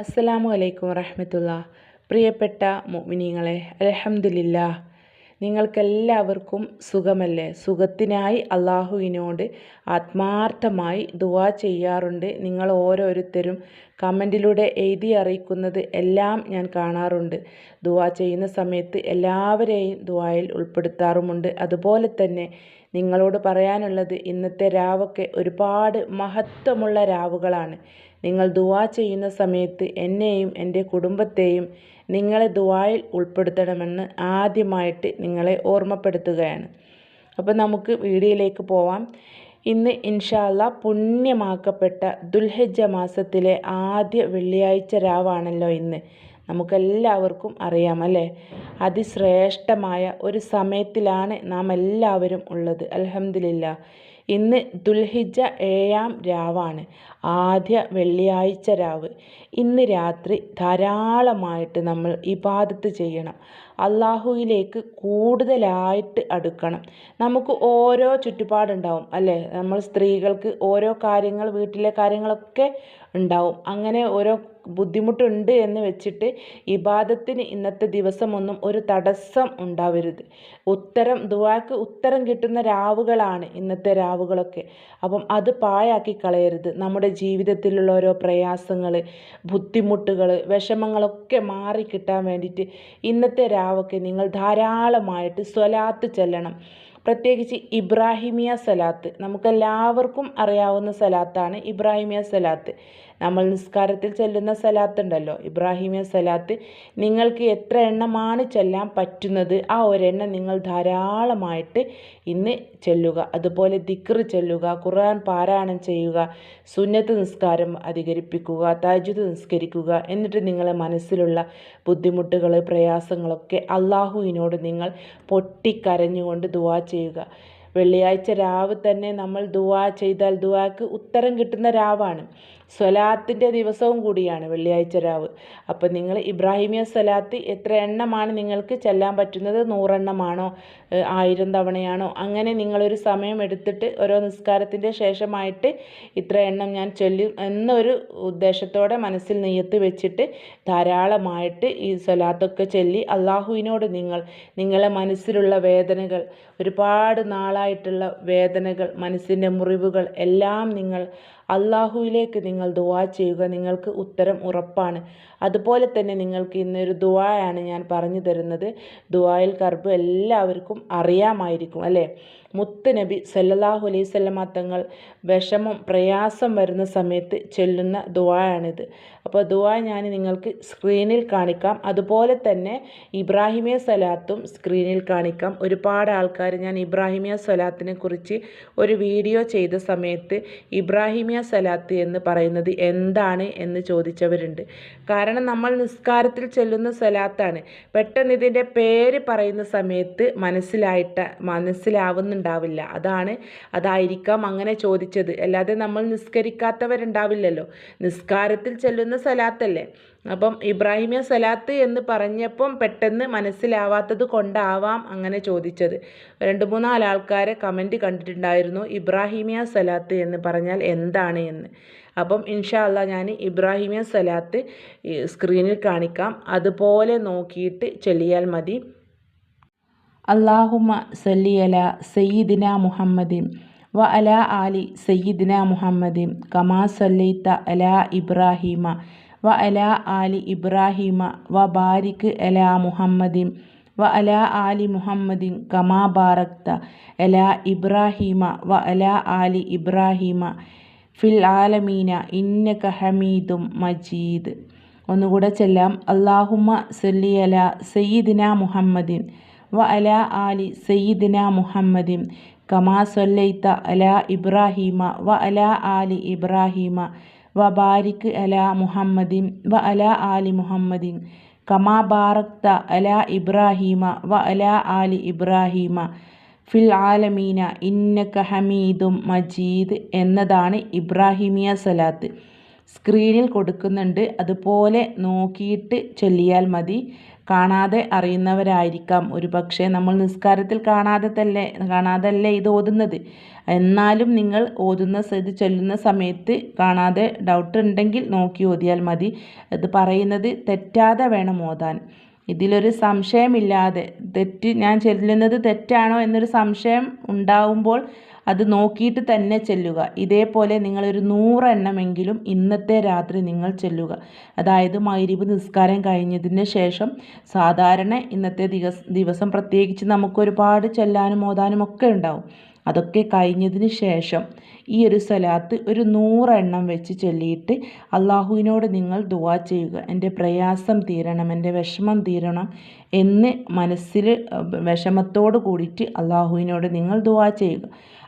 അസ്സലാമു അലൈക്കും വറഹമത്തുള്ള പ്രിയപ്പെട്ട മുഅ്മിനീങ്ങളെ അൽഹംദുലില്ലാ നിങ്ങൾക്കെല്ലാവർക്കും സുഖമല്ലേ? സുഖത്തിനായി അള്ളാഹുവിനോട് ആത്മാർത്ഥമായി ദുവാ ചെയ്യാറുണ്ട്. നിങ്ങൾ ഓരോരുത്തരും കമന്റിലൂടെ എഴുതി അറിയിക്കുന്നത് എല്ലാം ഞാൻ കാണാറുണ്ട്. ദുവാ ചെയ്യുന്ന സമയത്ത് എല്ലാവരെയും ദുവായിൽ ഉൾപ്പെടുത്താറുമുണ്ട്. അതുപോലെ തന്നെ നിങ്ങളോട് പറയാനുള്ളത് ഇന്നത്തെ രാവൊക്കെ ഒരുപാട് മഹത്വമുള്ള രാവുകളാണ്. നിങ്ങൾ ദുവാ ചെയ്യുന്ന സമയത്ത് എന്നെയും എന്റെ കുടുംബത്തെയും നിങ്ങളെ ദുആയിൽ ഉൾപ്പെടുത്തണമെന്ന് ആദ്യമായിട്ട് നിങ്ങളെ ഓർമ്മപ്പെടുത്തുകയാണ്. അപ്പോൾ നമുക്ക് വീഡിയോയിലേക്ക് പോവാം. ഇന്ന് ഇൻഷാല്ല പുണ്യമാക്കപ്പെട്ട ദുൽഹജ്ജ മാസത്തിലെ ആദ്യ വെള്ളിയാഴ്ച രാവാണല്ലോ ഇന്ന്. നമുക്കെല്ലാവർക്കും അറിയാം അല്ലേ? അതിശ്രേഷ്ഠമായ ഒരു സമയത്തിലാണ് നാം എല്ലാവരും ഉള്ളത്. അൽഹംദുലില്ലാ ഇന്ന് ദുൽഹിജ്ജ ഏഴാം രാവാണ് ആദ്യ വെള്ളിയാഴ്ച രാവ്. ഇന്ന് രാത്രി ധാരാളമായിട്ട് നമ്മൾ ഇബാദത്ത് ചെയ്യണം. അള്ളാഹുവിലേക്ക് കൂടുതലായിട്ട് അടുക്കണം. നമുക്ക് ഓരോ ചുറ്റുപാടുണ്ടാവും അല്ലേ? നമ്മൾ സ്ത്രീകൾക്ക് ഓരോ കാര്യങ്ങൾ വീട്ടിലെ കാര്യങ്ങളൊക്കെ ഉണ്ടാവും. അങ്ങനെ ഓരോ ബുദ്ധിമുട്ടുണ്ട് എന്ന് വെച്ചിട്ട് ഇബാദത്തിന് ഇന്നത്തെ ദിവസമൊന്നും ഒരു തടസ്സം ഉണ്ടാവരുത്. ഉത്തരം ദുവാക്ക് ഉത്തരം കിട്ടുന്ന രാവുകളാണ് ഇന്നത്തെ രാവുകളൊക്കെ. അപ്പം അത് പാഴാക്കി കളയരുത്. നമ്മുടെ ജീവിതത്തിലുള്ള ഓരോ പ്രയാസങ്ങൾ ബുദ്ധിമുട്ടുകൾ വിഷമങ്ങളൊക്കെ മാറി കിട്ടാൻ വേണ്ടിയിട്ട് ഇന്നത്തെ രാവൊക്കെ നിങ്ങൾ ധാരാളമായിട്ട് സ്വലാത്ത് ചെല്ലണം. പ്രത്യേകിച്ച് ഇബ്രാഹിമിയ സലാത്ത് നമുക്കെല്ലാവർക്കും അറിയാവുന്ന സലാത്താണ് ഇബ്രാഹിമിയ സലാത്ത് നമ്മൾ നിസ്കാരത്തിൽ ചെല്ലുന്ന സലാത്ത് ഉണ്ടല്ലോ. ഇബ്രാഹിമിയ സലാത്ത്. നിങ്ങൾക്ക് എത്ര എണ്ണമാണ് ചെല്ലാൻ പറ്റുന്നത്? ആ ഒരെണ്ണം നിങ്ങൾ ധാരാളമായിട്ട് ഇന്ന് ചെല്ലുക. അതുപോലെ ദിക്റ് ചെല്ലുക ഖുർആൻ പാരായണം ചെയ്യുക സുന്നത്ത് നിസ്കാരം അധികരിപ്പിക്കുക താജുദ് നിസ്കരിക്കുക. എന്നിട്ട് നിങ്ങളെ മനസ്സിലുള്ള ബുദ്ധിമുട്ടുകൾ പ്രയാസങ്ങളൊക്കെ അള്ളാഹുവിനോട് നിങ്ങൾ പൊട്ടിക്കരഞ്ഞുകൊണ്ട് ദുവാ ചെയ്യുക. വെള്ളിയാഴ്ച രാവ് തന്നെ നമ്മൾ ദുവാ ചെയ്താൽ ദുവാക്ക് ഉത്തരം കിട്ടുന്ന രാവാണ്. സ്വലാത്തിന്റെ ദിവസവും കൂടിയാണ് വെള്ളിയാഴ്ച രാവ്. അപ്പോൾ നിങ്ങൾ ഇബ്രാഹിമിയ സ്വലാത്ത് എത്ര എണ്ണമാണ് നിങ്ങൾക്ക് ചെല്ലാൻ പറ്റുന്നത്? നൂറെണ്ണമാണോ? ആയിരം തവണയാണോ? അങ്ങനെ നിങ്ങളൊരു സമയം എടുത്തിട്ട് ഓരോ നിസ്കാരത്തിന്റെ ശേഷമായിട്ട് ഇത്ര എണ്ണം ഞാൻ ചൊല്ലും എന്നൊരു ഉദ്ദേശത്തോടെ മനസ്സിൽ നെയ്യത്ത് വെച്ചിട്ട് ധാരാളമായിട്ട് ഈ സ്വലാത്തൊക്കെ ചൊല്ലി അള്ളാഹുവിനോട് നിങ്ങൾ നിങ്ങളെ മനസ്സിലുള്ള വേദനകൾ ഒരുപാട് നാളായിട്ടുള്ള വേദനകൾ മനസ്സിന്റെ മുറിവുകൾ എല്ലാം നിങ്ങൾ അള്ളാഹുവിലേക്ക് നിങ്ങൾ ദുവാ ചെയ്യുക നിങ്ങൾക്ക് ഉത്തരം ഉറപ്പാണ്. അതുപോലെ തന്നെ നിങ്ങൾക്ക് ഇന്നൊരു ദുവായാണ് ഞാൻ പറഞ്ഞു തരുന്നത്. ദുവായിൽ കർബ് എല്ലാവർക്കും അറിയാമായിരിക്കും അല്ലേ? മുത്ത് നബി സല്ലല്ലാഹു അലൈഹി സ്വലമ തങ്ങൾ വിഷമം പ്രയാസം വരുന്ന സമയത്ത് ചൊല്ലുന്ന ദുവായാണിത് അപ്പോൾ ദുവാ ഞാൻ നിങ്ങൾക്ക് സ്ക്രീനിൽ കാണിക്കാം. അതുപോലെ തന്നെ ഇബ്രാഹിമിയ സലാത്തും സ്ക്രീനിൽ കാണിക്കാം. ഒരുപാട് ആൾക്കാർ ഞാൻ ഇബ്രാഹിമിയ സലാത്തിനെ കുറിച്ച് ഒരു വീഡിയോ ചെയ്ത സമയത്ത് ഇബ്രാഹിമിയ സലാത്ത് എന്ന് പറയുന്നത് എന്താണ് എന്ന് ചോദിച്ചവരുണ്ട്. കാരണം നമ്മൾ നിസ്കാരത്തിൽ ചൊല്ലുന്ന സലാത്താണ് പെട്ടെന്ന് ഇതിന്റെ പേര് പറയുന്ന സമയത്ത് മനസ്സിലായിട്ട് മനസ്സിലാവുന്നുണ്ടാവില്ല അതാണ് അതായിരിക്കാം അങ്ങനെ ചോദിച്ചത്. അല്ലാതെ നമ്മൾ നിസ്കരിക്കാത്തവരുണ്ടാവില്ലല്ലോ. നിസ്കാരത്തിൽ ചെല്ലുന്ന സലാത്തല്ലേ? അപ്പം ഇബ്രാഹിമിയ സലാത്ത് എന്ന് പറഞ്ഞപ്പം പെട്ടെന്ന് മനസ്സിലാവാത്തത് കൊണ്ടാവാം അങ്ങനെ ചോദിച്ചത്. രണ്ട് മൂന്നാൽ ആൾക്കാരെ കമന്റ് കണ്ടിട്ടുണ്ടായിരുന്നു ഇബ്രാഹിമിയ സലാത്ത് എന്ന് പറഞ്ഞാൽ എന്താണ് എന്ന്. അപ്പം ഇൻഷാ അല്ല ഞാൻ ഇബ്രാഹിമിയ സലാത്ത് സ്ക്രീനിൽ കാണിക്കാം. അതുപോലെ നോക്കിയിട്ട് ചെല്ലിയാൽ മതി. അള്ളാഹുമ സല്ലിയല സയ്യിദിന മുഹമ്മദിൻ വ അല ആലി സയ്യിദിന മുഹമ്മദിൻ കമാ സല്ലൈത്ത അല ഇബ്രാഹീമ വ അല ആലി ഇബ്രാഹീമ വ ബാരിക്ക് അല മുഹമ്മദിൻ വ അല ആലി മുഹമ്മദിൻ കമാ ബാറക്ത അല ഇബ്രാഹീമ വ അല ആലി ഇബ്രാഹീമ ഫിൽ ആലമീന ഇന്നക ഹമീദും മജീദ്. ഒന്നുകൂടെ ചെല്ലാം. അള്ളാഹുമ സല്ലി അല സയ്യിദിന മുഹമ്മദിൻ വ അല ആലി സയ്യിദിന മുഹമ്മദിൻ കമാ സൊല്ലൈത്ത അല ഇബ്രാഹീമ വ അല ആലി ഇബ്രാഹീമ വ അല മുഹമ്മദിൻ വ അല ആലി മുഹമ്മദിൻ കമാ ബാറക്ത അല ഇബ്രാഹീമ വ അല ആലി ഇബ്രാഹീമ. ഫിൽ ആലമീന ഇന്നക ഹമീദും മജീദ് എന്നതാണ് ഇബ്രാഹിമിയ സലാത്ത്. സ്ക്രീനിൽ കൊടുക്കുന്നുണ്ട്. അതുപോലെ നോക്കിയിട്ട് ചൊല്ലിയാൽ മതി. കാണാതെ അറിയുന്നവരായിരിക്കാം. ഒരു പക്ഷേ നമ്മൾ നിസ്കാരത്തിൽ കാണാതെ തന്നെ കാണാതല്ലേ ഇത് ഓതുന്നത്? എന്നാലും നിങ്ങൾ ഓതുന്ന ഇത് ചൊല്ലുന്ന സമയത്ത് കാണാതെ ഡൗട്ട് ഉണ്ടെങ്കിൽ നോക്കി ഓതിയാൽ മതി. ഇത് പറയുന്നത് തെറ്റാതെ വേണം ഓതാൻ. ഇതിലൊരു സംശയമില്ലാതെ തെറ്റ് ഞാൻ ചൊല്ലുന്നത് തെറ്റാണോ എന്നൊരു സംശയം ഉണ്ടാവുമ്പോൾ അത് നോക്കിയിട്ട് തന്നെ ചെല്ലുക. ഇതേപോലെ നിങ്ങളൊരു നൂറെണ്ണമെങ്കിലും ഇന്നത്തെ രാത്രി നിങ്ങൾ ചെല്ലുക. അതായത് മൈരിബ് നിസ്കാരം കഴിഞ്ഞതിന് ശേഷം സാധാരണ ഇന്നത്തെ ദിവസം ദിവസം പ്രത്യേകിച്ച് നമുക്ക് ഒരുപാട് ചെല്ലാനും ഓതാനും ഒക്കെ ഉണ്ടാവും. അതൊക്കെ കഴിഞ്ഞതിന് ശേഷം ഈ ഒരു സ്വലാത്ത് ഒരു നൂറെണ്ണം വെച്ച് ചൊല്ലിയിട്ട് അള്ളാഹുവിനോട് നിങ്ങൾ ദുവാ ചെയ്യുക. എന്റെ പ്രയാസം തീരണം എന്റെ വിഷമം തീരണം എന്ന് മനസ്സിൽ വിഷമത്തോട് കൂടിയിട്ട് അള്ളാഹുവിനോട് നിങ്ങൾ ദുവാ ചെയ്യുക.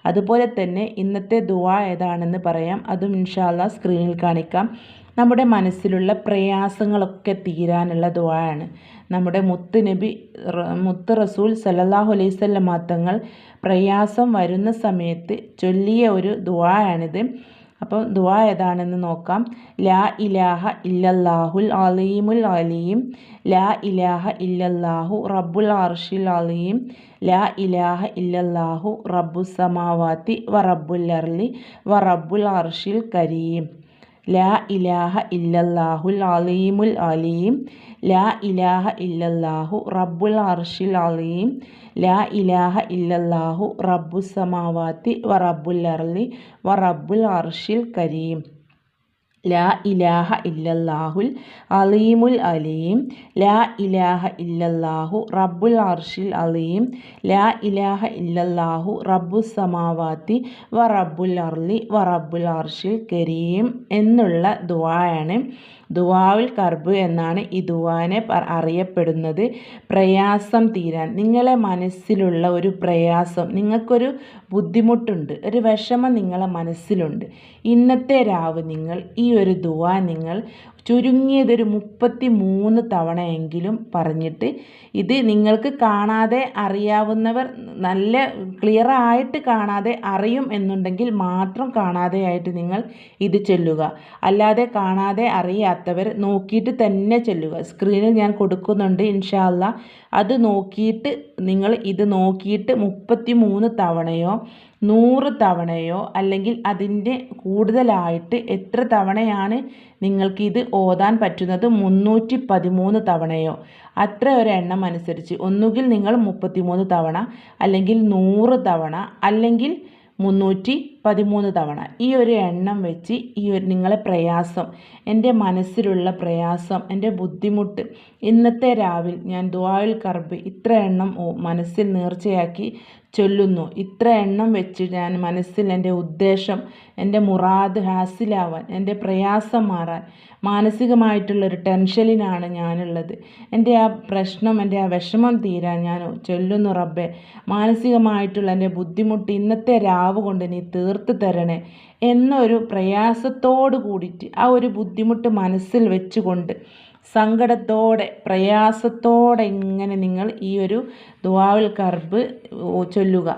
അതുപോലെ തന്നെ ഇന്നത്തെ ദുവാ ഏതാണെന്ന് പറയാം. അതും ഇൻഷാല്ല സ്ക്രീനിൽ കാണിക്കാം. നമ്മുടെ മനസ്സിലുള്ള പ്രയാസങ്ങളൊക്കെ തീരാനുള്ള ദുവായാണ് നമ്മുടെ മുത്ത് നബി മുത്ത് റസൂൽ സലല്ലാഹു അലൈഹി മാത്തങ്ങൾ തങ്ങൾ പ്രയാസം വരുന്ന സമയത്ത് ചൊല്ലിയ ഒരു ദുവായാണിത് അപ്പോൾ ദുവാ ഏതാണെന്ന് നോക്കാം. ലാ ഇലാഹ ഇല്ലല്ലാഹുൽ അലീമുൽ അലീം. ലാ ഇലാഹ ഇല്ലല്ലാഹു റബ്ബുൽ അർഷിൽ അലീം. ലാ ഇലാഹ ഇല്ലല്ലാഹു റബ്ബു സമാവാത്തി വ റബ്ബുൽ അർലി വ റബ്ബുൽ അർഷിൽ കരീം. ലാ ഇലാഹ ഇല്ലല്ലാഹുൽ അലീമുൽ അലീം. ലാ ഇലാഹ ഇല്ലല്ലാഹു റബ്ബുൽ അർഷിൽ അലീം. ലാ ഇലാഹ ഇല്ലല്ലാഹു റബ്ബു സമാവാത്തി വ റബ്ബുൽ അർലി വ റബ്ബുൽ അർഷിൽ കരീം. ലാ ഇലാഹ ഇല്ലല്ലാഹുൽ അലീമുൽ അലീം. ലാ ഇലാഹ ഇല്ലല്ലാഹു റബ്ബുൽ അർഷിൽ അലീം. ലാ ഇലാഹ ഇല്ലല്ലാഹു റബ്ബു സമാവാത്തി വ റബ്ബുൽ അർലി വ റബ്ബുൽ അർഷിൽ കരീം എന്നുള്ള ദുആയാണ്. ദുവാവുൽ കർബ് എന്നാണ് ഈ ദുവാനെ അറിയപ്പെടുന്നത്. പ്രയാസം തീരാൻ. നിങ്ങളെ മനസ്സിലുള്ള ഒരു പ്രയാസം നിങ്ങൾക്കൊരു ബുദ്ധിമുട്ടുണ്ട് ഒരു വിഷമം നിങ്ങളെ മനസ്സിലുണ്ട്. ഇന്നത്തെ രാവ് നിങ്ങൾ ഈ ഒരു ദുവാ നിങ്ങൾ ചുരുങ്ങിയതൊരു മുപ്പത്തി മൂന്ന് തവണയെങ്കിലും പറഞ്ഞിട്ട് ഇത് നിങ്ങൾക്ക് കാണാതെ അറിയാവുന്നവർ നല്ല ക്ലിയർ ആയിട്ട് കാണാതെ അറിയും എന്നുണ്ടെങ്കിൽ മാത്രം കാണാതെയായിട്ട് നിങ്ങൾ ഇത് ചെല്ലുക. അല്ലാതെ കാണാതെ അറിയാത്തവർ നോക്കിയിട്ട് തന്നെ ചെല്ലുക. സ്ക്രീനിൽ ഞാൻ കൊടുക്കുന്നുണ്ട് ഇൻഷാല്ല അത് നോക്കിയിട്ട് നിങ്ങൾ ഇത് നോക്കിയിട്ട് മുപ്പത്തി മൂന്ന് തവണയോ നൂറ് തവണയോ അല്ലെങ്കിൽ അതിന്റെ കൂടുതലായിട്ട് എത്ര തവണയാണ് നിങ്ങൾക്കിത് ഓതാൻ പറ്റുന്നത്? മുന്നൂറ്റി പതിമൂന്ന് തവണയോ? അത്ര ഒരു എണ്ണം അനുസരിച്ച്. ഒന്നുകിൽ നിങ്ങൾ മുപ്പത്തി മൂന്ന് തവണ അല്ലെങ്കിൽ നൂറ് തവണ അല്ലെങ്കിൽ മുന്നൂറ്റി പതിമൂന്ന് തവണ. ഈ ഒരു എണ്ണം വെച്ച് ഈ ഒരു നിങ്ങളെ പ്രയാസം എന്റെ മനസ്സിലുള്ള പ്രയാസം എന്റെ ബുദ്ധിമുട്ട് ഇന്നത്തെ രാവിൽ ഞാൻ ദുആൽ കർബ് ഇത്ര എണ്ണം മനസ്സിൽ നേർച്ചയാക്കി ചൊല്ലുന്നു. ഇത്ര എണ്ണം വെച്ച് ഞാൻ മനസ്സിൽ എന്റെ ഉദ്ദേശം എന്റെ മുറാദ് ഹാസിലാവാൻ എന്റെ പ്രയാസം മാറാൻ മാനസികമായിട്ടുള്ളൊരു ടെൻഷനിലാണ് ഞാനുള്ളത്. എന്റെ ആ പ്രശ്നം എന്റെ ആ വിഷമം തീരാൻ ഞാൻ ചൊല്ലുന്നു റബ്ബെ. മാനസികമായിട്ടുള്ള എന്റെ ബുദ്ധിമുട്ട് ഇന്നത്തെ രാവ് കൊണ്ട് നീ തീർത്ത് തരണേ എന്നൊരു പ്രയാസത്തോട് കൂടിയിട്ട് ആ ഒരു ബുദ്ധിമുട്ട് മനസ്സിൽ വെച്ചുകൊണ്ട് സങ്കടത്തോടെ പ്രയാസത്തോടെ ഇങ്ങനെ നിങ്ങൾ ഈ ഒരു ദുവാവിൽ കർബ് ചൊല്ലുക.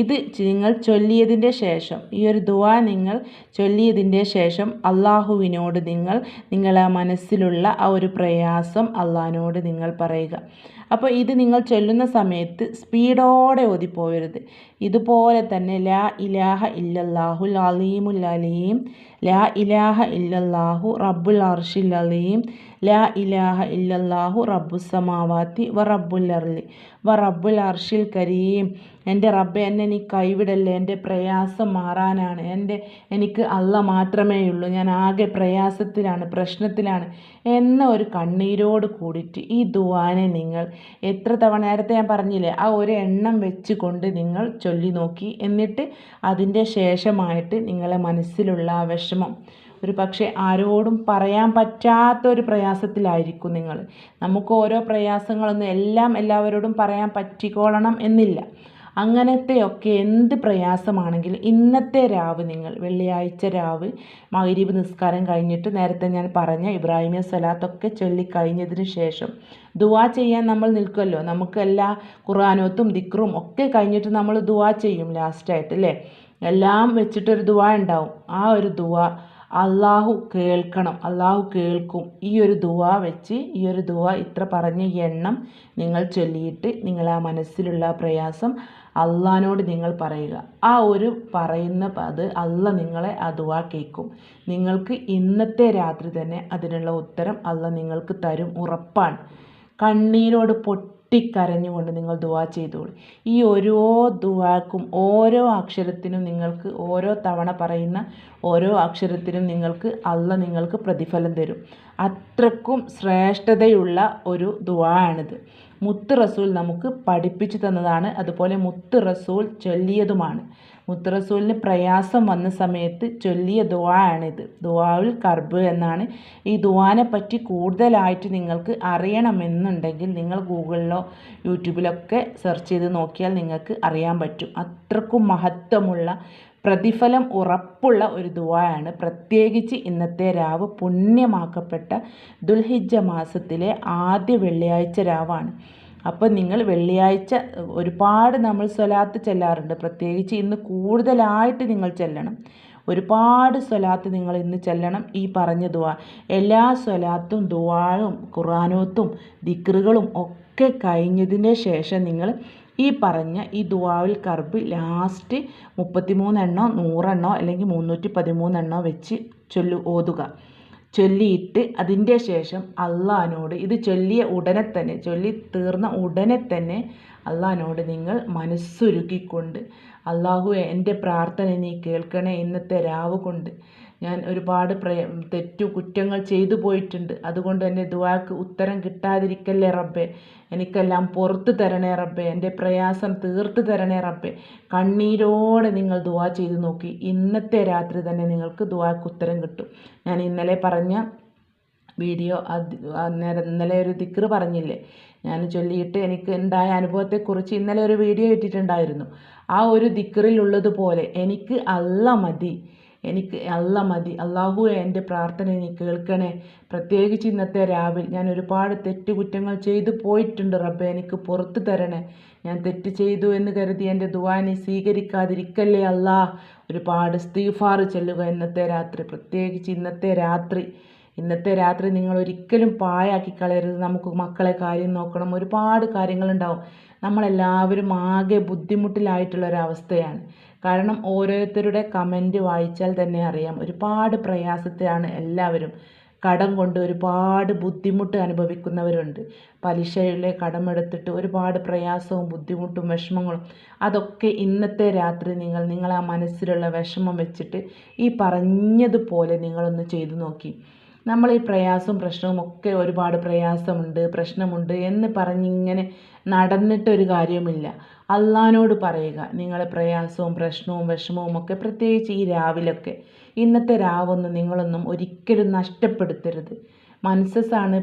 ഇത് നിങ്ങൾ ചൊല്ലിയതിന്റെ ശേഷം ഈ ഒരു ദുവാ നിങ്ങൾ ചൊല്ലിയതിന്റെ ശേഷം അള്ളാഹുവിനോട് നിങ്ങൾ നിങ്ങളെ മനസ്സിലുള്ള ആ ഒരു പ്രയാസം അള്ളാഹിനോട് നിങ്ങൾ പറയുക. അപ്പോൾ ഇത് നിങ്ങൾ ചൊല്ലുന്ന സമയത്ത് സ്പീഡോടെ ഓതിപ്പോവരുത്. ഇതുപോലെ തന്നെ ലാ ഇലാഹ ഇല്ലല്ലാഹുൽ അലീമുൽ അലീം ലാ ഇലാഹ ഇല്ലല്ലാഹു റബ്ബുൽ അർഷിൽ അലീം ലാ ഇലാഹ ഇല്ലല്ലാഹു റബ്ബുസമാവാത്തി വ റബ്ബുൽ അർലി വ റബ്ബുൽ അർഷിൽ കരീം. എന്റെ റബ്ബെ എന്നെ നീ കൈവിടല്ലേ? എന്റെ പ്രയാസം മാറാനാണ്. എന്റെ എനിക്ക് അല്ല മാത്രമേ ഉള്ളൂ ഞാൻ ആകെ പ്രയാസത്തിലാണ് പ്രശ്നത്തിലാണ് എന്ന ഒരു കണ്ണീരോട് കൂടിയിട്ട് ഈ ദുവാനെ നിങ്ങൾ എത്ര തവണ നേരത്തെ ഞാൻ പറഞ്ഞില്ലേ ആ ഒരു എണ്ണം വെച്ച് കൊണ്ട് നിങ്ങൾ ചൊല്ലി നോക്കി എന്നിട്ട് അതിന്റെ ശേഷമായിട്ട് നിങ്ങളെ മനസ്സിലുള്ള ആ വിഷമം ഒരു പക്ഷേ ആരോടും പറയാൻ പറ്റാത്ത ഒരു പ്രയാസത്തിലായിരിക്കും നിങ്ങൾ. നമുക്ക് ഓരോ പ്രയാസങ്ങളൊന്നും എല്ലാം എല്ലാവരോടും പറയാൻ പറ്റിക്കോളണം എന്നില്ല. അങ്ങനത്തെയൊക്കെ എന്ത് പ്രയാസമാണെങ്കിലും ഇന്നത്തെ രാവ് നിങ്ങൾ വെള്ളിയാഴ്ച രാവ് മൈരീബ് നിസ്കാരം കഴിഞ്ഞിട്ട് നേരത്തെ ഞാൻ പറഞ്ഞ ഇബ്രാഹിമിയ സ്വലാത്തൊക്കെ ചൊല്ലിക്കഴിഞ്ഞതിന് ശേഷം ദുവാ ചെയ്യാൻ നമ്മൾ നിൽക്കുമല്ലോ നമുക്ക് എല്ലാ ഖുർആാനോത്തും ദിക്റും ഒക്കെ കഴിഞ്ഞിട്ട് നമ്മൾ ദുവാ ചെയ്യും ലാസ്റ്റായിട്ട് അല്ലേ? എല്ലാം വെച്ചിട്ടൊരു ദുവാ ഉണ്ടാവും. ആ ഒരു ദുആ അള്ളാഹു കേൾക്കണം. അള്ളാഹു കേൾക്കും. ഈ ഒരു ദുവ വെച്ച് ഈ ഒരു ദുവ ഇത്ര പറഞ്ഞ എണ്ണം നിങ്ങൾ ചൊല്ലിയിട്ട് നിങ്ങൾ ആ മനസ്സിലുള്ള പ്രയാസം അള്ളഹാനോട് നിങ്ങൾ പറയുക. ആ ഒരു പറയുന്ന അത് അല്ല നിങ്ങളെ ആ ദുവ കേൾക്കും. നിങ്ങൾക്ക് ഇന്നത്തെ രാത്രി തന്നെ അതിനുള്ള ഉത്തരം അല്ല നിങ്ങൾക്ക് തരും ഉറപ്പാണ്. കണ്ണീരോട് പൊട്ടി പൊട്ടിക്കരഞ്ഞുകൊണ്ട് നിങ്ങൾ ദുവാ ചെയ്തോളൂ. ഈ ഓരോ ദുവാക്കും ഓരോ അക്ഷരത്തിനും നിങ്ങൾക്ക് ഓരോ തവണ പറയുന്ന ഓരോ അക്ഷരത്തിനും നിങ്ങൾക്ക് അള്ള നിങ്ങൾക്ക് പ്രതിഫലം തരും. അത്രക്കും ശ്രേഷ്ഠതയുള്ള ഒരു ദുവാ ആണിത് മുത്ത് റസൂൽ നമുക്ക് പഠിപ്പിച്ചു തന്നതാണ്. അതുപോലെ മുത്ത് റസൂൽ ചൊല്ലിയതുമാണ്. മുത്ത് റസൂലിന് പ്രയാസം വന്ന സമയത്ത് ചൊല്ലിയ ദുവാണിത് ദുവാവുൽ കർബ് എന്നാണ്. ഈ ദുവാനെ പറ്റി കൂടുതലായിട്ട് നിങ്ങൾക്ക് അറിയണമെന്നുണ്ടെങ്കിൽ നിങ്ങൾ ഗൂഗിളിലോ യൂട്യൂബിലൊക്കെ സെർച്ച് ചെയ്ത് നോക്കിയാൽ നിങ്ങൾക്ക് അറിയാൻ പറ്റും. അത്രക്കും മഹത്വമുള്ള പ്രതിഫലം ഉറപ്പുള്ള ഒരു ദുവായാണ് പ്രത്യേകിച്ച് ഇന്നത്തെ രാവ് പുണ്യമാക്കപ്പെട്ട ദുൽഹിജ മാസത്തിലെ ആദ്യ വെള്ളിയാഴ്ച രാവാണ്. അപ്പോൾ നിങ്ങൾ വെള്ളിയാഴ്ച ഒരുപാട് നമ്മൾ സ്വലാത്ത് ചെല്ലാറുണ്ട്. പ്രത്യേകിച്ച് ഇന്ന് കൂടുതലായിട്ട് നിങ്ങൾ ചെല്ലണം. ഒരുപാട് സ്വലാത്ത് നിങ്ങൾ ഇന്ന് ചെല്ലണം ഈ പറഞ്ഞ ദുവാ എല്ലാ സ്വലാത്തും ദുവാഴും ഖുറാനോത്തും ദിക്റുകളും ഒക്കെ കഴിഞ്ഞതിന് ശേഷം നിങ്ങൾ ഈ പറഞ്ഞ ഈ ദുവാവിൽ കർബ് ലാസ്റ്റ് മുപ്പത്തിമൂന്നെണ്ണോ നൂറെണ്ണോ അല്ലെങ്കിൽ മുന്നൂറ്റി പതിമൂന്നെണ്ണോ വെച്ച് ചൊല്ലു ഓതുക. ചൊല്ലിയിട്ട് അതിന്റെ ശേഷം അള്ളഹാനോട് ഇത് ചൊല്ലിയ ഉടനെ തന്നെ ചൊല്ലി തീർന്ന ഉടനെ തന്നെ അള്ളഹാനോട് നിങ്ങൾ മനസ്സുരുക്കിക്കൊണ്ട് അള്ളാഹു എന്റെ പ്രാർത്ഥന നീ കേൾക്കണേ ഇന്നത്തെ രാവ് കൊണ്ട് ഞാൻ ഒരുപാട് തെറ്റു കുറ്റങ്ങൾ ചെയ്തു പോയിട്ടുണ്ട്. അതുകൊണ്ട് തന്നെ ദുവാക്ക് ഉത്തരം കിട്ടാതിരിക്കല്ലേ റബ്ബെ. എനിക്കെല്ലാം പുറത്തു തരണേ റബ്ബെ. എന്റെ പ്രയാസം തീർത്തു തരണേ റബ്ബെ. കണ്ണീരോടെ നിങ്ങൾ ദുവാ ചെയ്തു നോക്കി. ഇന്നത്തെ രാത്രി തന്നെ നിങ്ങൾക്ക് ദുവാക്ക് ഉത്തരം കിട്ടും. ഞാൻ ഇന്നലെ പറഞ്ഞ വീഡിയോ അന്നേരം ഇന്നലെ ഒരു ദിക്റ് പറഞ്ഞില്ലേ? ഞാൻ ചൊല്ലിയിട്ട് എനിക്ക് ഉണ്ടായ അനുഭവത്തെക്കുറിച്ച് ഇന്നലെ ഒരു വീഡിയോ ഇട്ടിട്ടുണ്ടായിരുന്നു. ആ ഒരു ദിക്റിലുള്ളതുപോലെ എനിക്ക് അല്ല മതി. എനിക്ക് അല്ല മതി. അള്ളാഹു എന്റെ പ്രാർത്ഥന നീ കേൾക്കണേ. പ്രത്യേകിച്ച് ഇന്നത്തെ രാവിൽ ഞാൻ ഒരുപാട് തെറ്റുകുറ്റങ്ങൾ ചെയ്തു പോയിട്ടുണ്ട് റബ്ബെ എനിക്ക് പുറത്തു തരണേ. ഞാൻ തെറ്റ് ചെയ്തു എന്ന് കരുതി എന്റെ ദുവാനി സ്വീകരിക്കാതിരിക്കല്ലേ അല്ലാ. ഒരുപാട് സ്തീഫാർ ചെല്ലുക ഇന്നത്തെ രാത്രി. പ്രത്യേകിച്ച് ഇന്നത്തെ രാത്രി. ഇന്നത്തെ രാത്രി നിങ്ങൾ ഒരിക്കലും പായാക്കി കളയരുത്. നമുക്ക് മക്കളെ കാര്യം നോക്കണം. ഒരുപാട് കാര്യങ്ങളുണ്ടാവും. നമ്മളെല്ലാവരും ആകെ ബുദ്ധിമുട്ടിലായിട്ടുള്ള ഒരവസ്ഥയാണ് കാരണം ഓരോരുത്തരുടെ കമന്റ് വായിച്ചാൽ തന്നെ അറിയാം. ഒരുപാട് പ്രയാസത്തിലാണ് എല്ലാവരും കടം കൊണ്ട് ഒരുപാട് ബുദ്ധിമുട്ട് അനുഭവിക്കുന്നവരുണ്ട്. പലിശയിലെ കടമെടുത്തിട്ട് ഒരുപാട് പ്രയാസവും ബുദ്ധിമുട്ടും വിഷമങ്ങളും അതൊക്കെ ഇന്നത്തെ രാത്രി നിങ്ങൾ നിങ്ങൾ ആ മനസ്സിലുള്ള വിഷമം വെച്ചിട്ട് ഈ പറഞ്ഞതുപോലെ നിങ്ങളൊന്ന് ചെയ്തു നോക്കി. നമ്മൾ ഈ പ്രയാസവും പ്രശ്നവും ഒക്കെ ഒരുപാട് പ്രയാസമുണ്ട് പ്രശ്നമുണ്ട് എന്ന് പറഞ്ഞിങ്ങനെ നടന്നിട്ടൊരു കാര്യവുമില്ല. അള്ളഹാനോട് പറയുക നിങ്ങളെ പ്രയാസവും പ്രശ്നവും വിഷമവും ഒക്കെ പ്രത്യേകിച്ച് ഈ രാവിലൊക്കെ. ഇന്നത്തെ രാവൊന്നും നിങ്ങളൊന്നും ഒരിക്കലും നഷ്ടപ്പെടുത്തരുത്. മനസ്സസാണ്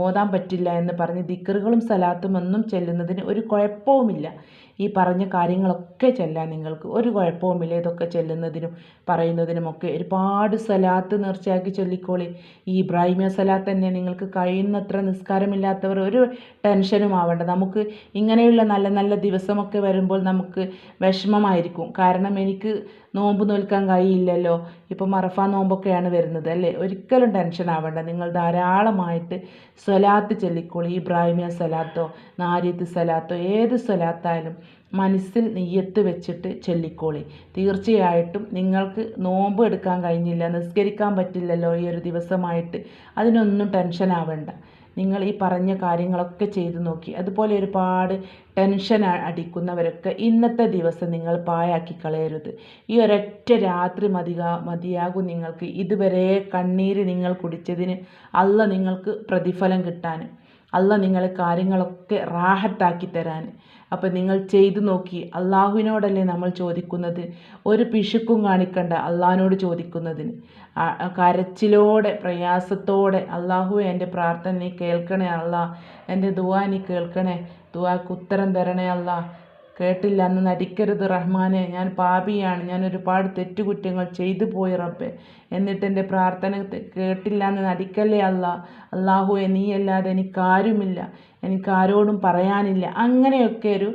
ഓതാൻ പറ്റില്ല എന്ന് പറഞ്ഞ് ദിക്കറുകളും സലാത്തും ഒന്നും ചെല്ലുന്നതിന് ഒരു കുഴപ്പവുമില്ല. ഈ പറഞ്ഞ കാര്യങ്ങളൊക്കെ ചെല്ലാൻ നിങ്ങൾക്ക് ഒരു കുഴപ്പവുമില്ല ഇതൊക്കെ ചെല്ലുന്നതിനും പറയുന്നതിനുമൊക്കെ ഒരുപാട് സലാത്ത് നേർച്ചയാക്കി ചൊല്ലിക്കോളി. ഈ ഇബ്രാഹിമിയ സലാത്ത് തന്നെ നിങ്ങൾക്ക് കഴിയുന്നത്ര നിസ്കാരമില്ലാത്തവർ ഒരു ടെൻഷനും ആവേണ്ട. നമുക്ക് ഇങ്ങനെയുള്ള നല്ല നല്ല ദിവസമൊക്കെ വരുമ്പോൾ നമുക്ക് വിഷമമായിരിക്കും. കാരണം എനിക്ക് നോമ്പ് നോൽക്കാൻ കഴിയില്ലല്ലോ. ഇപ്പം മറഫ നോമ്പൊക്കെയാണ് വരുന്നത് അല്ലേ? ഒരിക്കലും ടെൻഷൻ ആവേണ്ട. നിങ്ങൾ ധാരാളമായിട്ട് സ്വലാത്ത് ചൊല്ലിക്കോളി. ഇബ്രാഹിമിയ സ്വലാത്തോ നാരിയത്ത് സ്വലാത്തോ ഏത് സ്വലാത്തായാലും മനസ്സിൽ നെയ്യത്ത് വെച്ചിട്ട് ചൊല്ലിക്കോളി. തീർച്ചയായിട്ടും നിങ്ങൾക്ക് നോമ്പ് എടുക്കാൻ കഴിഞ്ഞില്ല നിസ്കരിക്കാൻ പറ്റില്ലല്ലോ ഈ ഒരു ദിവസമായിട്ട്. അതിനൊന്നും ടെൻഷൻ ആവേണ്ട. നിങ്ങൾ ഈ പറഞ്ഞ കാര്യങ്ങളൊക്കെ ചെയ്തു നോക്കി. അതുപോലെ ഒരുപാട് ടെൻഷൻ അടിക്കുന്നവരൊക്കെ ഇന്നത്തെ ദിവസം നിങ്ങൾ പായാക്കി കളയരുത്. ഈ ഒരൊറ്റ രാത്രി മതിയാ മതിയാകും നിങ്ങൾക്ക്. ഇതുവരെ കണ്ണീര് നിങ്ങൾ കുടിച്ചതിന് അല്ല നിങ്ങൾക്ക് പ്രതിഫലം കിട്ടാൻ അല്ല നിങ്ങളെ കാര്യങ്ങളൊക്കെ റാഹത്താക്കി തരാൻ അപ്പം നിങ്ങൾ ചെയ്തു നോക്കി. അള്ളാഹുവിനോടല്ലേ നമ്മൾ ചോദിക്കുന്നത്? ഒരു പിശുക്കും കാണിക്കണ്ട അള്ളാഹിനോട് ചോദിക്കുന്നതിന്. കരച്ചിലോടെ പ്രയാസത്തോടെ അള്ളാഹു എന്റെ പ്രാർത്ഥന നീ കേൾക്കണേ അല്ലാ. എന്റെ ദുവാ നീ കേൾക്കണേ. ദുവാക്ക് ഉത്തരം തരണേ അല്ലാ. കേട്ടില്ല എന്ന് നടിക്കരുത് റഹ്മാനെ. ഞാൻ പാപിയാണ്. ഞാൻ ഒരുപാട് തെറ്റുകുറ്റങ്ങൾ ചെയ്തു പോയി റബ്ബെ. എന്നിട്ട് എന്റെ പ്രാർത്ഥന കേട്ടില്ല എന്ന് നടിക്കല്ലേ അല്ല. അള്ളാഹുവെ നീയല്ലാതെ എനിക്കാരുമില്ല എനിക്കാരോടും പറയാനില്ല. അങ്ങനെയൊക്കെ ഒരു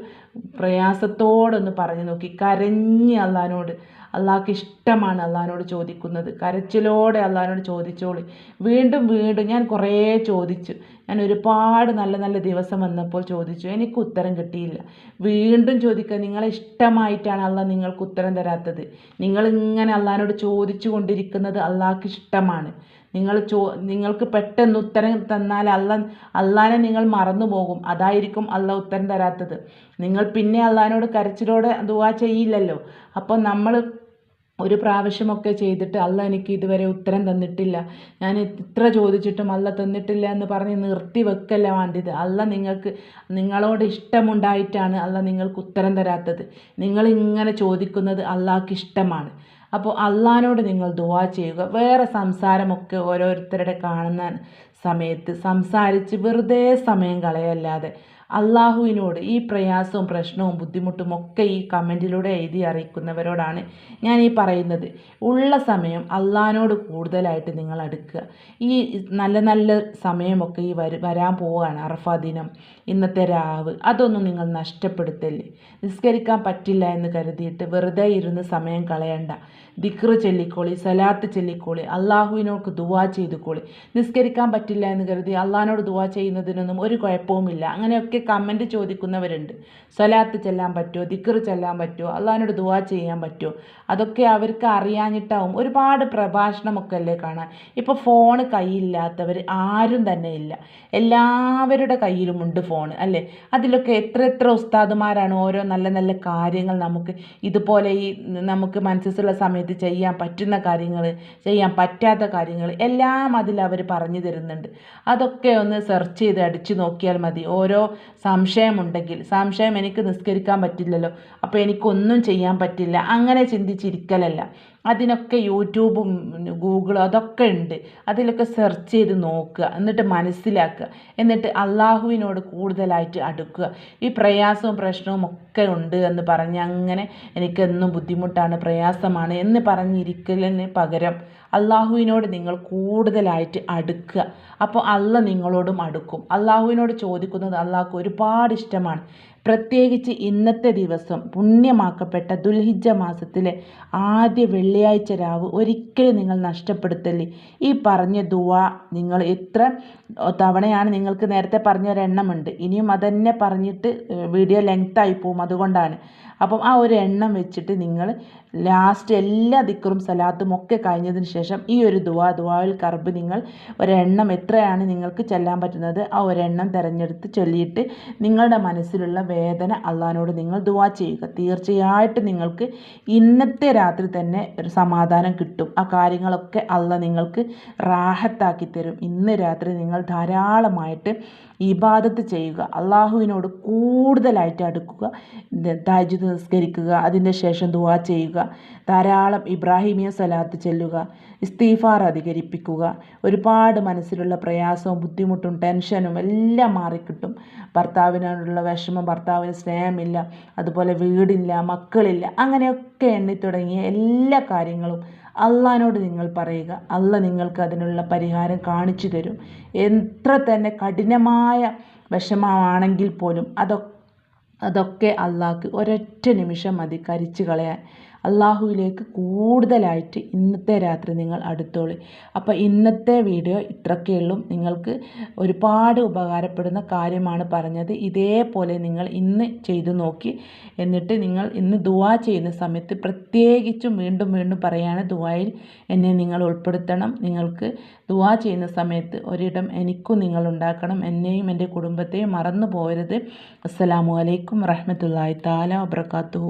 പ്രയാസത്തോടൊന്ന് പറഞ്ഞു നോക്കി. കരഞ്ഞ് അള്ളഹാനോട് അള്ളാഹ്ക്ക് ഇഷ്ടമാണ് അള്ളഹാനോട് ചോദിക്കുന്നത്. കരച്ചിലോടെ അള്ളഹാനോട് ചോദിച്ചോളി. വീണ്ടും വീണ്ടും ഞാൻ കുറേ ചോദിച്ചു. ഞാൻ ഒരുപാട് നല്ല നല്ല ദിവസം വന്നപ്പോൾ ചോദിച്ചു എനിക്ക് ഉത്തരം കിട്ടിയില്ല. വീണ്ടും ചോദിക്കുക നിങ്ങളെ ഇഷ്ടമായിട്ടാണ് അള്ളാഹ് നിങ്ങൾക്ക് ഉത്തരം തരാത്തത്. നിങ്ങളിങ്ങനെ അള്ളഹാനോട് ചോദിച്ചു കൊണ്ടിരിക്കുന്നത് അള്ളാഹ്ക്ക് ഇഷ്ടമാണ് നിങ്ങൾ ചോ നിങ്ങൾക്ക് പെട്ടെന്ന് ഉത്തരം തന്നാൽ അല്ല അള്ളാനെ നിങ്ങൾ മറന്നു പോകും അതായിരിക്കും അല്ല ഉത്തരം തരാത്തത്. നിങ്ങൾ പിന്നെ അള്ളഹാനോട് കരച്ചിലോടെ ദുവാ ചെയ്യില്ലല്ലോ. അപ്പോൾ നമ്മൾ ഒരു പ്രാവശ്യമൊക്കെ ചെയ്തിട്ട് അല്ല എനിക്ക് ഇതുവരെ ഉത്തരം തന്നിട്ടില്ല. ഞാൻ ഇത്ര ചോദിച്ചിട്ടും അല്ല തന്നിട്ടില്ല എന്ന് പറഞ്ഞ് നിർത്തി വെക്കല്ല വേണ്ടത് അല്ല നിങ്ങൾക്ക് നിങ്ങളോട് ഇഷ്ടമുണ്ടായിട്ടാണ് അല്ല നിങ്ങൾക്ക് ഉത്തരം തരാത്തത്. നിങ്ങളിങ്ങനെ ചോദിക്കുന്നത് അള്ളാഹ്ക്ക് ഇഷ്ടമാണ്. അപ്പോൾ അള്ളഹാനോട് നിങ്ങൾ ദുവാ ചെയ്യുക. വേറെ സംസാരമൊക്കെ ഓരോരുത്തരുടെ കാണുന്ന സമയത്ത് സംസാരിച്ച് വെറുതെ സമയം കളയല്ലാതെ അള്ളാഹുവിനോട് ഈ പ്രയാസവും പ്രശ്നവും ബുദ്ധിമുട്ടും ഒക്കെ ഈ കമന്റിലൂടെ എഴുതി അറിയിക്കുന്നവരോടാണ് ഞാൻ ഈ പറയുന്നത്. ഉള്ള സമയം അള്ളാഹിനോട് കൂടുതലായിട്ട് നിങ്ങൾ അടുക്കുക. ഈ നല്ല നല്ല സമയമൊക്കെ ഈ വരു വരാൻ പോവുകയാണ്. അറഫ ദിനം ഇന്നത്തെ രാവ് അതൊന്നും നിങ്ങൾ നഷ്ടപ്പെടുത്തല്ലേ? നിസ്കരിക്കാൻ പറ്റില്ല എന്ന് കരുതിയിട്ട് വെറുതെ ഇരുന്ന് സമയം കളയണ്ട. ദിക്റ് ചൊല്ലിക്കോളി സലാത്ത് ചൊല്ലിക്കോളി അള്ളാഹുവിനോട് ദുവാ ചെയ്തുക്കോളി. നിസ്കരിക്കാൻ പറ്റില്ല എന്ന് കരുതി അള്ളാഹിനോട് ദുവാ ചെയ്യുന്നതിനൊന്നും ഒരു കുഴപ്പവുമില്ല. അങ്ങനെയൊക്കെ കമന്റ് ചോദിക്കുന്നവരുണ്ട്. സ്വലാത്ത് ചെല്ലാൻ പറ്റുമോ? ദിക്കർ ചെല്ലാൻ പറ്റുമോ? അള്ളാഹിനോട് ദുവാ ചെയ്യാൻ പറ്റുമോ? അതൊക്കെ അവർക്ക് അറിയാഞ്ഞിട്ടാവും. ഒരുപാട് പ്രഭാഷണമൊക്കെ അല്ലേ കാണാൻ ഇപ്പോൾ ഫോണ് കയ്യില്ലാത്തവർ ആരും തന്നെ ഇല്ല. എല്ലാവരുടെ കയ്യിലുമുണ്ട് ഫോൺ അല്ലേ? അതിലൊക്കെ എത്ര എത്ര ഉസ്താദുമാരാണ് ഓരോ നല്ല നല്ല കാര്യങ്ങൾ നമുക്ക് ഇതുപോലെ ഈ നമുക്ക് മനസ്സിലുള്ള സമയത്ത് ചെയ്യാൻ പറ്റുന്ന കാര്യങ്ങൾ ചെയ്യാൻ പറ്റാത്ത കാര്യങ്ങൾ എല്ലാം അതിൽ അവർ പറഞ്ഞു തരുന്നുണ്ട്. അതൊക്കെ ഒന്ന് സെർച്ച് ചെയ്ത് അടിച്ചു നോക്കിയാൽ മതി. ഓരോ സംശയമുണ്ടെങ്കിൽ സംശയം എനിക്ക് നിസ്കരിക്കാൻ പറ്റില്ലല്ലോ അപ്പോൾ എനിക്കൊന്നും ചെയ്യാൻ പറ്റില്ല. അങ്ങനെ ചിന്തിച്ചിരിക്കലല്ല. അതിനൊക്കെ യൂട്യൂബും ഗൂഗിളും അതൊക്കെ ഉണ്ട്. അതിലൊക്കെ സെർച്ച് ചെയ്ത് നോക്കുക എന്നിട്ട് മനസ്സിലാക്കുക എന്നിട്ട് അള്ളാഹുവിനോട് കൂടുതലായിട്ട് അടുക്കുക. ഈ പ്രയാസവും പ്രശ്നവും ഒക്കെ ഉണ്ട് എന്ന് പറഞ്ഞ് അങ്ങനെ എനിക്കെന്നും ബുദ്ധിമുട്ടാണ് പ്രയാസമാണ് എന്ന് പറഞ്ഞിരിക്കലിന് പകരം അള്ളാഹുവിനോട് നിങ്ങൾ കൂടുതലായിട്ട് അടുക്കുക. അപ്പോൾ അല്ല നിങ്ങളോടും അടുക്കും. അള്ളാഹുവിനോട് ചോദിക്കുന്നത് അള്ളാഹ്ക്ക് ഒരുപാട് ഇഷ്ടമാണ്. പ്രത്യേകിച്ച് ഇന്നത്തെ ദിവസം പുണ്യമാക്കപ്പെട്ട ദുൽഹിജ മാസത്തിലെ ആദ്യ വെള്ളിയാഴ്ച രാവ് ഒരിക്കലും നിങ്ങൾ നഷ്ടപ്പെടുത്തല്ലേ? ഈ പറഞ്ഞ ദുവ നിങ്ങൾ എത്ര തവണയാണ് നിങ്ങൾക്ക് നേരത്തെ പറഞ്ഞ ഒരെണ്ണമുണ്ട്. ഇനിയും അതന്നെ പറഞ്ഞിട്ട് വീഡിയോ ലെങ്ത് പോവും അതുകൊണ്ടാണ്. അപ്പം ആ ഒരു എണ്ണം വെച്ചിട്ട് നിങ്ങൾ ലാസ്റ്റ് എല്ലാ ദിക്കറും സലാത്തും ഒക്കെ കഴിഞ്ഞതിന് ശേഷം ഈ ഒരു ദുവാ ദുവാവിൽ കർബ് നിങ്ങൾ ഒരെണ്ണം എത്രയാണ് നിങ്ങൾക്ക് ചെല്ലാൻ പറ്റുന്നത് ആ ഒരെണ്ണം തിരഞ്ഞെടുത്ത് ചൊല്ലിയിട്ട് നിങ്ങളുടെ മനസ്സിലുള്ള വേദന അള്ളഹാനോട് നിങ്ങൾ ദുവാ ചെയ്യുക. തീർച്ചയായിട്ടും നിങ്ങൾക്ക് ഇന്നത്തെ രാത്രി തന്നെ ഒരു സമാധാനം കിട്ടും. ആ കാര്യങ്ങളൊക്കെ അള്ള നിങ്ങൾക്ക് റാഹത്താക്കി തരും. ഇന്ന് രാത്രി നിങ്ങൾ ധാരാളമായിട്ട് ഇബാദത്ത് ചെയ്യുക. അള്ളാഹുവിനോട് കൂടുതലായിട്ട് അടുക്കുക. താജ്ജുദ് നിസ്കരിക്കുക. അതിന്റെ ശേഷം ദുവാ ചെയ്യുക. ധാരാളം ഇബ്രാഹിമിയ സലാത്ത് ചെല്ലുക. ഇസ്തീഫാർ അധികരിപ്പിക്കുക. ഒരുപാട് മനസ്സിലുള്ള പ്രയാസവും ബുദ്ധിമുട്ടും ടെൻഷനും എല്ലാം മാറിക്കിട്ടും. ഭർത്താവിനോടുള്ള വിഷമം ഭർത്താവിന് സ്നേഹമില്ല. അതുപോലെ വീടില്ല മക്കളില്ല. അങ്ങനെയൊക്കെ എണ്ണി തുടങ്ങിയ എല്ലാ കാര്യങ്ങളും അള്ളഹാനോട് നിങ്ങൾ പറയുക. അള്ള നിങ്ങൾക്ക് അതിനുള്ള പരിഹാരം കാണിച്ചു തരും. എത്ര തന്നെ കഠിനമായ വിഷമമാണെങ്കിൽ പോലും അതൊക്കെ അതൊക്കെ അള്ളാഹ്ക്ക് ഒരൊറ്റ നിമിഷം മതി കരിച്ചു കളയാൻ. അള്ളാഹുവിലേക്ക് കൂടുതലായിട്ട് ഇന്നത്തെ രാത്രി നിങ്ങൾ അടുത്തോളി. അപ്പോൾ ഇന്നത്തെ വീഡിയോ ഇത്രയൊക്കെയുള്ളൂ നിങ്ങൾക്ക് ഒരുപാട് ഉപകാരപ്പെടുന്ന കാര്യമാണ് പറഞ്ഞത്. ഇതേപോലെ നിങ്ങൾ ഇന്ന് ചെയ്തു നോക്കി. എന്നിട്ട് നിങ്ങൾ ഇന്ന് ദുവാ ചെയ്യുന്ന സമയത്ത് പ്രത്യേകിച്ചും വീണ്ടും വീണ്ടും പറയാണ് ദുവായിൽ എന്നെ നിങ്ങൾ ഉൾപ്പെടുത്തണം. നിങ്ങൾക്ക് ദുവാ ചെയ്യുന്ന സമയത്ത് ഒരിടം എനിക്കും നിങ്ങൾ ഉണ്ടാക്കണം. എന്നെയും എന്റെ കുടുംബത്തെയും മറന്നു പോകരുത് അസ്സലാമു അലൈക്കും വറഹമത്തല്ലാഹി താല വബർക്കാത്തു